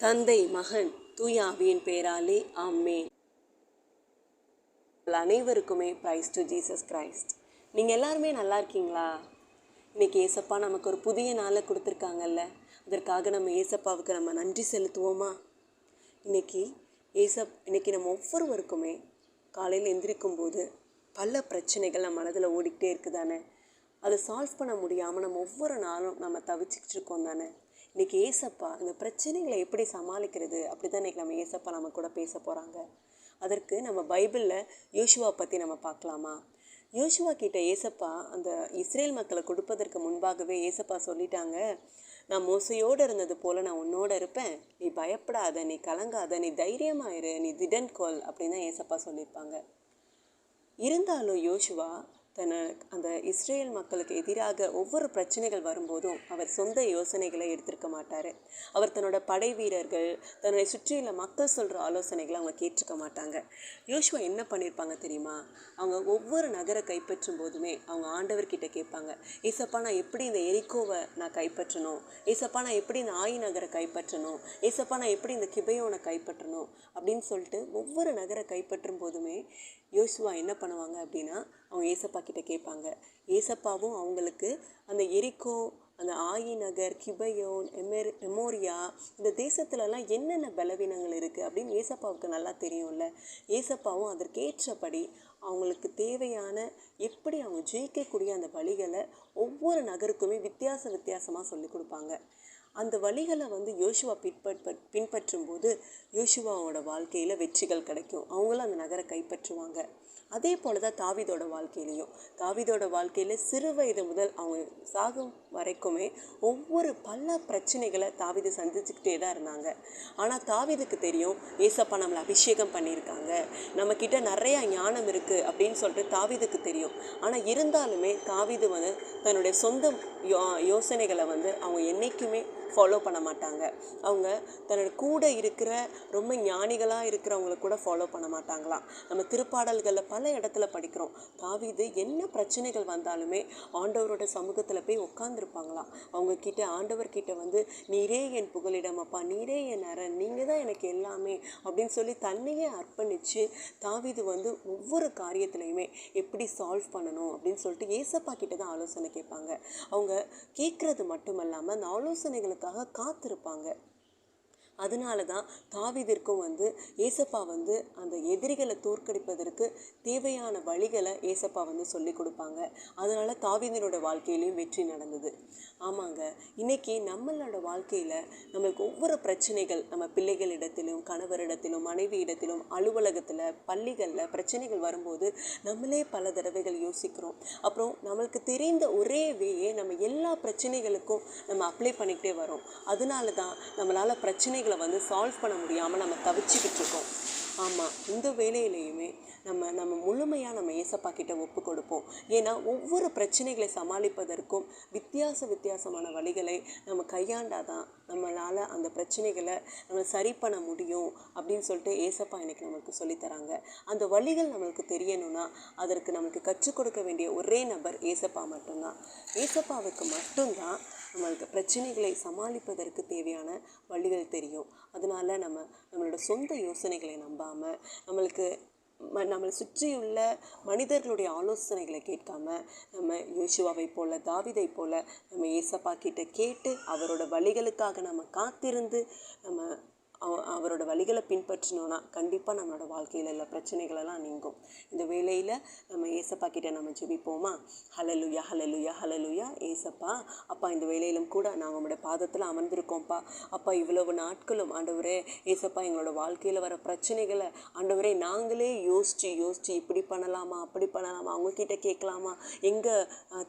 தந்தை மகன் தூயாவியின் பேராலே ஆமே அனைவருக்குமே பிரைஸ் டு ஜீசஸ் கிரைஸ்ட் நீங்கள் எல்லாருமே நல்லா இருக்கீங்களா? இன்னைக்கு ஏசப்பா நமக்கு ஒரு புதிய நாளை கொடுத்துருக்காங்கல்ல? அதற்காக நம்ம ஏசப்பாவுக்கு நம்ம நன்றி செலுத்துவோமா? இன்னைக்கு ஏசப் இன்னைக்கு நம்ம ஒவ்வொருவருக்குமே காலையில் எந்திரிக்கும் போது பல பிரச்சனைகள் நம்ம மனதில் ஓடிக்கிட்டே இருக்குதானே? அதை சால்வ் பண்ண முடியாமல் நம்ம ஒவ்வொரு நாளும் நம்ம தவிச்சிக்கிட்டு இருக்கோம் தானே? இன்னைக்கு ஏசப்பா இந்த பிரச்சனைகளை எப்படி சமாளிக்கிறது? அப்படி தான் இன்றைக்கி நம்ம ஏசப்பா நம்ம கூட பேச போகிறாங்க அதற்கு நம்ம பைபிளில் யோசுவா பற்றி நம்ம பார்க்கலாமா? யோசுவா கிட்ட ஏசப்பா அந்த இஸ்ரேல் மக்களை கொடுப்பதற்கு முன்பாகவே ஏசப்பா சொல்லிட்டாங்க நான் மோசையோடு இருந்தது போல் நான் உன்னோட இருப்பேன். நீ பயப்படாத நீ கலங்காத நீ தைரியமாயிரு நீ திடன் கோல் அப்படின்னு தான் ஏசப்பா சொல்லியிருப்பாங்க. இருந்தாலும் யோசுவா தன்னை அந்த இஸ்ரேல் மக்களுக்கு எதிராக ஒவ்வொரு பிரச்சனைகள் வரும்போதும் அவர் சொந்த யோசனைகளை எடுத்திருக்க மாட்டார். அவர் தன்னோட படை வீரர்கள் தன்னை சுற்றியுள்ள மக்கள் சொல்கிற ஆலோசனைகளை அவங்க கேட்டிருக்க மாட்டாங்க. யோசுவா என்ன பண்ணியிருப்பாங்க தெரியுமா? அவங்க ஒவ்வொரு நகரை கைப்பற்றும் போதுமே அவங்க ஆண்டவர்கிட்ட கேட்பாங்க. ஏசப்பா நான் எப்படி இந்த எரிக்கோவை நான் கைப்பற்றணும்? ஏசப்பா நான் எப்படி இந்த ஆயி நகரை கைப்பற்றணும்? ஏசப்பா நான் எப்படி இந்த கிபையோனை கைப்பற்றணும்? அப்படின்னு சொல்லிட்டு ஒவ்வொரு நகரை கைப்பற்றும் போதுமே யோசுவா என்ன பண்ணுவாங்க அப்படின்னா அவங்க ஏசப்பா கிட்ட கேட்பாங்க. ஏசப்பாவும் அவங்களுக்கு அந்த எரிக்கோ அந்த ஆயி நகர் கிபயோன் எமெர் எமோரியா இந்த தேசத்துலலாம் என்னென்ன பலவீனங்கள் இருக்குது அப்படின்னு ஏசப்பாவுக்கு நல்லா தெரியும்ல. ஏசப்பாவும் அதற்கேற்றபடி அவங்களுக்கு தேவையான எப்படி அவங்க ஜெயிக்கக்கூடிய அந்த வழிகளை ஒவ்வொரு நகருக்குமே வித்தியாச வித்தியாசமாக சொல்லி கொடுப்பாங்க. அந்த வழிகளை வந்து யோசுவா பின்பற்ற பின்பற்றும் போது யோசுவாவோட வாழ்க்கையில் வெற்றிகள் கிடைக்கும். அவங்களும் அந்த நகரை கைப்பற்றுவாங்க. அதே போல தான் தாவிதோட வாழ்க்கையிலையும். தாவிதோட வாழ்க்கையில் சிறு வயது முதல் அவங்க சாகும் வரைக்குமே ஒவ்வொரு பல பிரச்சனைகளை தாவிது சந்திச்சுக்கிட்டே தான் இருந்தாங்க. ஆனால் தாவிதுக்கு தெரியும் ஏசப்பா நம்மளை அபிஷேகம் பண்ணியிருக்காங்க. நம்மக்கிட்ட நிறையா ஞானம் இருக்குது அப்படின்னு சொல்லிட்டு தாவிதுக்கு தெரியும். ஆனால் இருந்தாலுமே தாவிது வந்து தன்னுடைய சொந்த யோ யோசனைகளை வந்து அவங்க என்றைக்குமே ஃபாலோ பண்ண மாட்டாங்க. அவங்க தன்னோட கூட இருக்கிற ரொம்ப ஞானிகளாக இருக்கிறவங்கள கூட ஃபாலோ பண்ண மாட்டாங்களாம். நம்ம திருப்பாடல்களில் பல இடத்துல படிக்கிறோம். தாவிது என்ன பிரச்சனைகள் வந்தாலுமே ஆண்டவரோட சமூகத்தில் போய் உட்காந்துருப்பாங்களாம் அவங்க கிட்ட ஆண்டவர்கிட்ட வந்து நீரே என் புகலிடம் அப்பா நீரே என் அரண் நீங்கள் தான் எனக்கு எல்லாமே அப்படின்னு சொல்லி தன்னையே அர்ப்பணித்து தாவிது வந்து ஒவ்வொரு காரியத்துலையுமே எப்படி சால்வ் பண்ணணும் அப்படின்னு சொல்லிட்டு ஏசப்பா கிட்ட தான் ஆலோசனை கேட்பாங்க. அவங்க கேட்குறது மட்டும் இல்லாமல் அந்த ஆலோசனைகளை ஆலோசனைகளுக்காக காத்திருப்பாங்க. அதனால தான் தாவிதிற்கும் வந்து ஏசப்பா வந்து அந்த எதிரிகளை தோற்கடிப்பதற்கு தேவையான வழிகளை ஏசப்பா வந்து சொல்லி கொடுப்பாங்க. அதனால் தாவிதனோட வாழ்க்கையிலையும் வெற்றி நடந்தது. ஆமாங்க. இன்னைக்கு நம்மளோட வாழ்க்கையில் நம்மளுக்கு ஒவ்வொரு பிரச்சனைகள் நம்ம பிள்ளைகளிடத்திலும் கணவரிடத்திலும் மனைவி இடத்திலும் அலுவலகத்தில் பள்ளிகளில் பிரச்சனைகள் வரும்போது நம்மளே பல தடவைகள் யோசிக்கிறோம். அப்புறம் நம்மளுக்கு தெரிந்த ஒரே வேயை நம்ம எல்லா பிரச்சனைகளுக்கும் நம்ம அப்ளை பண்ணிக்கிட்டே வரோம் அதனால தான் நம்மளால் பிரச்சனைகள் வந்து சால்வ் பண்ண முடியாமல் நம்ம தவிச்சுக்கிட்டு இருக்கோம். ஆமாம் இந்த வேலையிலையுமே நம்ம நம்ம முழுமையாக நம்ம ஏசப்பா கிட்ட ஒப்பு கொடுப்போம். ஏன்னா ஒவ்வொரு பிரச்சனைகளை சமாளிப்பதற்கும் வித்தியாச வித்தியாசமான வழிகளை நம்ம கையாண்டாதான் நம்மளால் அந்த பிரச்சனைகளை நம்ம சரி பண்ண முடியும் அப்படின்னு சொல்லிட்டு ஏசப்பா இன்னைக்கு நம்மளுக்கு சொல்லித்தராங்க அந்த வழிகள் நம்மளுக்கு தெரியணும்னா அதற்கு நம்மளுக்கு கற்றுக் கொடுக்க வேண்டிய ஒரே நபர் ஏசப்பா மட்டும்தான். ஏசப்பாவுக்கு மட்டும்தான் நம்மளுக்கு பிரச்சனைகளை சமாளிப்பதற்கு தேவையான வழிகள் தெரியும். அதனால நம்ம நம்மளோட சொந்த யோசனைகளை நம்ப போகாமல் நம்மளுக்கு ம நம்மளை சுற்றியுள்ள மனிதர்களுடைய ஆலோசனைகளை கேட்காம நம்ம யோசுவாவை போல தாவிதை போல நம்ம ஏசப்பா கிட்ட கேட்டு அவரோட வழிகளுக்காக நம்ம காத்திருந்து நம்ம அவரோட வழிகளை பின்பற்றினோன்னா கண்டிப்பாக நம்மளோட வாழ்க்கையில் உள்ள பிரச்சனைகளெல்லாம் நீங்கும். இந்த வேலையில் நம்ம ஏசப்பா கிட்டே நம்ம ஜெபிப்போமா? ஹலலுயா ஹலலுயா ஹலலுயா ஏசப்பா. அப்பா இந்த வேலையிலும் கூட நாங்கள் உங்களோட பாதத்தில் அமர்ந்திருக்கோம்ப்பா. அப்பா இவ்வளவு நாட்களும் ஆண்டவரே ஏசப்பா எங்களோட வாழ்க்கையில் வர பிரச்சனைகளை ஆண்டவரே நாங்களே யோசித்து யோசித்து இப்படி பண்ணலாமா அப்படி பண்ணலாமா அவங்கக்கிட்ட கேட்கலாமா? எங்கே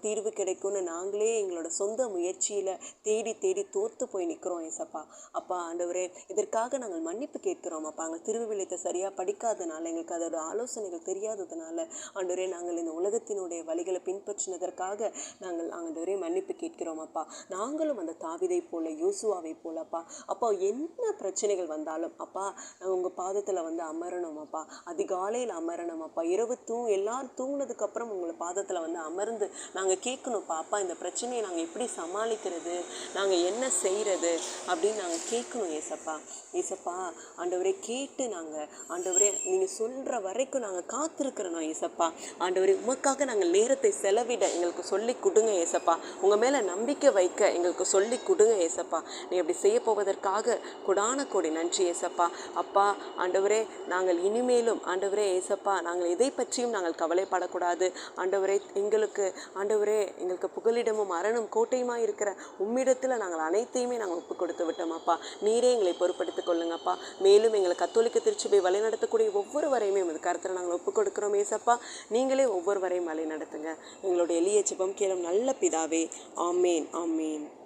தீர்வு கிடைக்கும்னு நாங்களே எங்களோட சொந்த முயற்சியில் தேடி தேடி தோற்று போய் நிற்கிறோம் ஏசப்பா. அப்பா ஆண்டவரே இதற்கு அதற்காக நாங்கள் மன்னிப்பு கேட்கிறோம் அப்பா. நாங்கள் திருவிவிலியத்தை சரியாக படிக்காதனால எங்களுக்கு அதோட ஆலோசனைகள் தெரியாததுனால ஆண்டவரே நாங்கள் இந்த உலகத்தினுடைய வழிகளை பின்பற்றினதற்காக நாங்கள் ஆண்டவரே மன்னிப்பு கேட்கிறோம் அப்பா. நாங்களும் அந்த தாவிதை போல யோசுவாவை போல அப்பா. அப்பா என்ன பிரச்சனைகள் வந்தாலும் அப்பா நாங்கள் உங்கள் பாதத்தில் வந்து அமரணும் அப்பா. அதிகாலையில் அமரணும் அப்பா. இரவு தூ எல்லாரும் தூங்கினதுக்கு அப்புறம் உங்களை பாதத்தில் வந்து அமர்ந்து நாங்கள் கேட்கணும்ப்பா அப்பா. இந்த பிரச்சனையை நாங்கள் எப்படி சமாளிக்கிறது? நாங்கள் என்ன செய்கிறது அப்படின்னு நாங்கள் கேட்கணும் ஏசப்பா. ஏசப்பா ஆண்டவரே கேட்டு நாங்கள் ஆண்டவரே நீங்கள் சொல்கிற வரைக்கும் நாங்கள் காத்திருக்கிறோம் ஏசப்பா. ஆண்டவரே உமக்காக நாங்கள் நேரத்தை செலவிட எங்களுக்கு சொல்லி கொடுங்க ஏசப்பா. உங்கள் மேலே நம்பிக்கை வைக்க எங்களுக்கு சொல்லி கொடுங்க ஏசப்பா. நீ அப்படி செய்ய போவதற்காக கொடான கோடி நன்றி ஏசப்பா. அப்பா ஆண்டவரே நாங்கள் இனிமேலும் ஆண்டவரே ஏசப்பா நாங்கள் எதை பற்றியும் நாங்கள் கவலைப்படக்கூடாது. ஆண்டவரே எங்களுக்கு ஆண்டவரே எங்களுக்கு புகலிடமும் அரணும் கோட்டையுமா இருக்கிற உம்மிடத்தில் நாங்கள் அனைத்தையுமே நாங்கள் ஒப்பு கொடுத்து விட்டோம் அப்பா. நீரே எங்களை பொருட்படுத்தி கொள்ளுங்கப்பா மேலும் எங்களை கத்தோலிக்க திருச்சபை வழி நடத்தக்கூடிய ஒவ்வொருவரையுமே உமது கருத்தில் நாங்கள் ஒப்பு கொடுக்குறோம் ஏசப்பா. நீங்களே ஒவ்வொருவரையும் வழி நடத்துங்க எங்களுடைய எளிய ஜெபம் கேளும் நல்ல பிதாவே. ஆமேன் ஆமேன்.